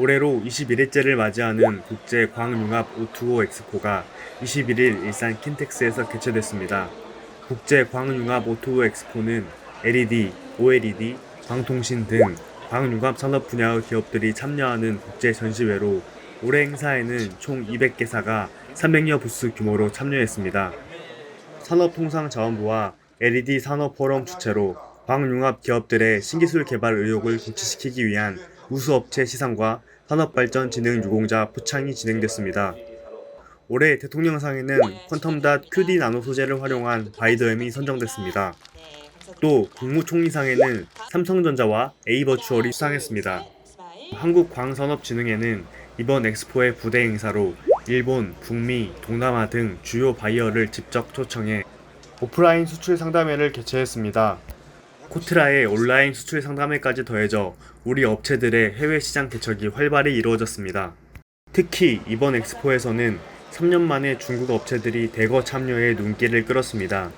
올해로 21일째를 맞이하는 국제 광융합 O2O 엑스포가 21일 일산 킨텍스에서 개최됐습니다. 국제 광융합 O2O 엑스포는 LED, OLED, 광통신 등 광융합 산업 분야의 기업들이 참여하는 국제 전시회로 올해 행사에는 총 200개사가 300여 부스 규모로 참여했습니다. 산업통상자원부와 LED 산업포럼 주최로 광융합 기업들의 신기술 개발 의욕을 고취시키기 위한 우수업체 시상과 산업발전진흥 유공자 포창이 진행됐습니다. 올해 대통령상에는 퀀텀닷 QD 나노 소재를 활용한 바이더엠이 선정됐습니다. 또 국무총리상에는 삼성전자와 에이버추얼이 수상했습니다. 한국광산업진흥회는 이번 엑스포의 부대 행사로 일본, 북미, 동남아 등 주요 바이어를 직접 초청해 오프라인 수출 상담회를 개최했습니다. 코트라의 온라인 수출 상담회까지 더해져 우리 업체들의 해외 시장 개척이 활발히 이루어졌습니다. 특히 이번 엑스포에서는 3년 만에 중국 업체들이 대거 참여해 눈길을 끌었습니다.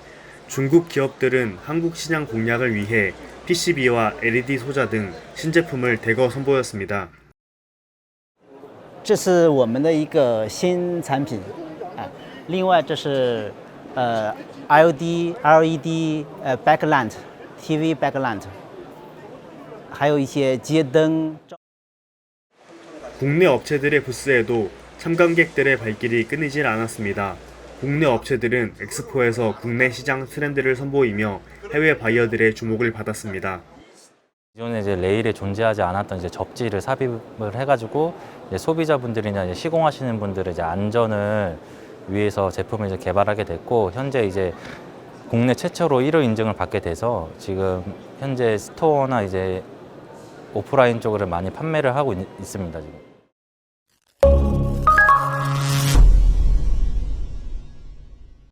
중국 기업들은 한국 시장 공략을 위해 PCB와 LED 소자 등 신제품을 대거 선보였습니다. 这是我们的一个新产品，啊，另外这是呃 LED LED 呃 backlight TV backlight，还有一些街灯。 국내 업체들의 부스에도 참관객들의 발길이 끊이질 않았습니다. 국내 업체들은 엑스포에서 국내 시장 트렌드를 선보이며 해외 바이어들의 주목을 받았습니다. 기존에 이제 레일에 존재하지 않았던 이제 접지를 삽입을 해가지고 이제 소비자분들이나 이제 시공하시는 분들의 이제 안전을 위해서 제품을 이제 개발하게 됐고 현재 이제 국내 최초로 1호 인증을 받게 돼서 지금 현재 스토어나 이제 오프라인 쪽으로 많이 판매를 하고 있, 있습니다 지금.